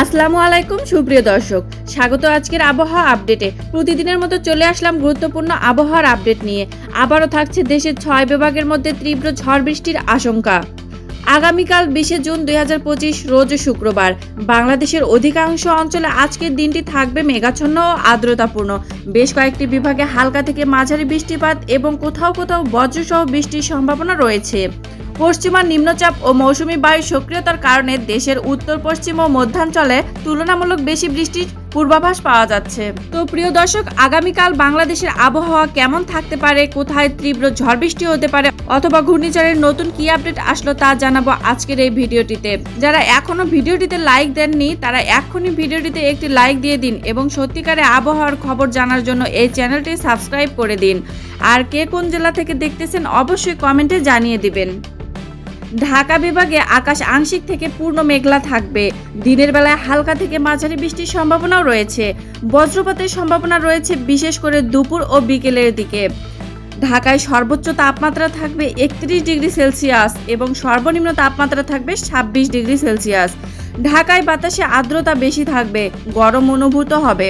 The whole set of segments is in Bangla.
আসসালামু আলাইকুম, সুপ্রিয় দর্শক। স্বাগত আজকের আবহাওয়া আপডেটে। প্রতিদিনের মতো চলে আসলাম গুরুত্বপূর্ণ আবহাওয়ার আপডেট নিয়ে। আবারও থাকছে দেশের ছয় বিভাগের মধ্যে তীব্র ঝড় বৃষ্টির আশঙ্কা। আগামীকাল বিশে জুন দুই হাজার পঁচিশ, রোজ শুক্রবার। বাংলাদেশের অধিকাংশ অঞ্চলে আজকের দিনটি থাকবে মেঘাচ্ছন্ন ও আর্দ্রতাপূর্ণ। বেশ কয়েকটি বিভাগে হালকা থেকে মাঝারি বৃষ্টিপাত এবং কোথাও কোথাও বজ্রসহ বৃষ্টির সম্ভাবনা রয়েছে। পশ্চিমা নিম্নচাপ ও মৌসুমি বায়ুর সক্রিয়তার কারণে দেশের উত্তর, পশ্চিম ও মধ্যাঞ্চলে তুলনামূলক বেশি বৃষ্টির পূর্বাভাস পাওয়া যাচ্ছে। তো প্রিয় দর্শক, আগামীকাল বাংলাদেশের আবহাওয়া কেমন থাকতে পারে, কোথায় তীব্র ঝড় বৃষ্টি হতে পারে, অথবা ঘূর্ণিঝড়ের নতুন কি আপডেট আসলো তা জানাব আজকের এই ভিডিওটিতে। যারা এখনও ভিডিওটিতে লাইক দেননি, তারা এখনই ভিডিওটিতে একটি লাইক দিয়ে দিন এবং সত্যিকারে আবহাওয়ার খবর জানার জন্য এই চ্যানেলটি সাবস্ক্রাইব করে দিন। আর কে কোন জেলা থেকে দেখতেছেন, অবশ্যই কমেন্টে জানিয়ে দিবেন। ঢাকা বিভাগে আকাশ আংশিক থেকে পূর্ণ মেঘলা থাকবে। দিনের বেলায় হালকা থেকে মাঝারি বৃষ্টির সম্ভাবনাও রয়েছে। বজ্রপাতের সম্ভাবনা রয়েছে বিশেষ করে দুপুর ও বিকেলের দিকে। ঢাকায় সর্বোচ্চ তাপমাত্রা থাকবে একত্রিশ ডিগ্রি সেলসিয়াস এবং সর্বনিম্ন তাপমাত্রা থাকবে ছাব্বিশ ডিগ্রি সেলসিয়াস। ঢাকায় বাতাসে আর্দ্রতা বেশি থাকবে, গরম অনুভূত হবে।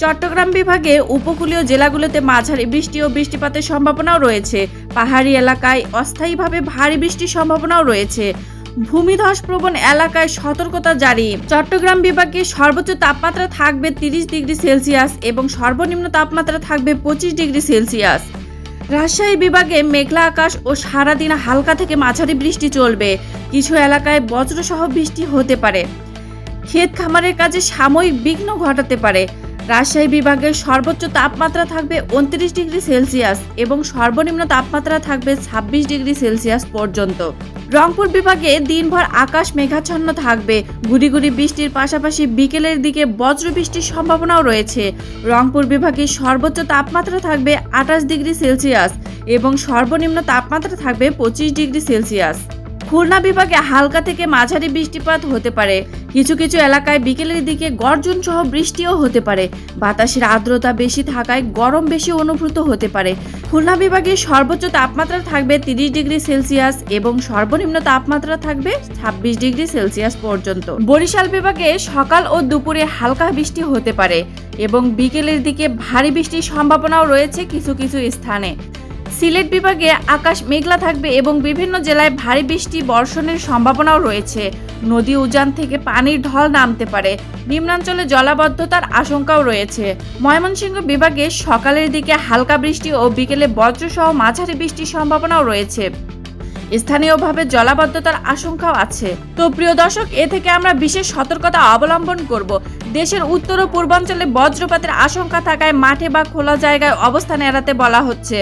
চট্টগ্রাম বিভাগে উপকূলীয় জেলাগুলোতে মাঝারি বৃষ্টি ও বৃষ্টিপাতের সম্ভাবনাও রয়েছে। পাহাড়ি এলাকায় অস্থায়ীভাবে ভারী বৃষ্টির সম্ভাবনাও রয়েছে। ভূমিধস প্রবণ এলাকায় সতর্কতা জারি। চট্টগ্রাম বিভাগে সর্বোচ্চ তাপমাত্রা থাকবে তিরিশ ডিগ্রি সেলসিয়াস এবং সর্বনিম্ন তাপমাত্রা থাকবে পঁচিশ ডিগ্রি সেলসিয়াস। রাজশাহী বিভাগে মেঘলা আকাশ ও সারাদিন হালকা থেকে মাঝারি বৃষ্টি চলবে। কিছু এলাকায় বজ্রসহ বৃষ্টি হতে পারে। ক্ষেত খামারের কাজে সাময়িক বিঘ্ন ঘটাতে পারে। রাজশাহী বিভাগের সর্বোচ্চ তাপমাত্রা থাকবে উনত্রিশ ডিগ্রি সেলসিয়াস এবং সর্বনিম্ন তাপমাত্রা থাকবে ছাব্বিশ ডিগ্রি সেলসিয়াস পর্যন্ত। রংপুর বিভাগে দিনভর আকাশ মেঘাচ্ছন্ন থাকবে। গুড়ি গুড়ি বৃষ্টির পাশাপাশি বিকেলের দিকে বজ্র বৃষ্টির সম্ভাবনাও রয়েছে। রংপুর বিভাগে সর্বোচ্চ তাপমাত্রা থাকবে আঠাশ ডিগ্রি সেলসিয়াস এবং সর্বনিম্ন তাপমাত্রা থাকবে পঁচিশ ডিগ্রি সেলসিয়াস। খুলনা বিভাগে হালকা থেকে মাঝারি বৃষ্টিপাত হতে পারে। কিছু কিছু এলাকায় বিকেলের দিকে গর্জন সহ বৃষ্টিও হতে পারে। বাতাসের আর্দ্রতা বেশি থাকায় গরম বেশি অনুভূত হতে পারে। খুলনা বিভাগে সর্বোচ্চ তাপমাত্রা থাকবে তিরিশ ডিগ্রি সেলসিয়াস এবং সর্বনিম্ন তাপমাত্রা থাকবে ছাব্বিশ ডিগ্রি সেলসিয়াস পর্যন্ত। বরিশাল বিভাগে সকাল ও দুপুরে হালকা বৃষ্টি হতে পারে এবং বিকেলের দিকে ভারী বৃষ্টির সম্ভাবনাও রয়েছে কিছু কিছু স্থানে। সিলেট বিভাগে আকাশ মেঘলা থাকবে এবং বিভিন্ন জেলায় ভারী বৃষ্টি, বর্ষণের সম্ভাবনাও রয়েছে। নদী উজান থেকে পানির ঢল নামতে পারে। নিম্নাঞ্চলে জলাবদ্ধতার আশঙ্কাও রয়েছে। ময়মনসিংহ বিভাগে সকালের দিকে হালকা বৃষ্টি ও বিকেলে বজ্রসহ মাঝারি বৃষ্টির সম্ভাবনাও রয়েছে। স্থানীয়ভাবে জলাবদ্ধতার আশঙ্কাও আছে। তো প্রিয় দর্শক, এ থেকে আমরা বিশেষ সতর্কতা অবলম্বন করব। দেশের উত্তর ও পূর্বাঞ্চলে বজ্রপাতের আশঙ্কা থাকায় মাঠে বা খোলা জায়গায় অবস্থান এড়াতে বলা হচ্ছে।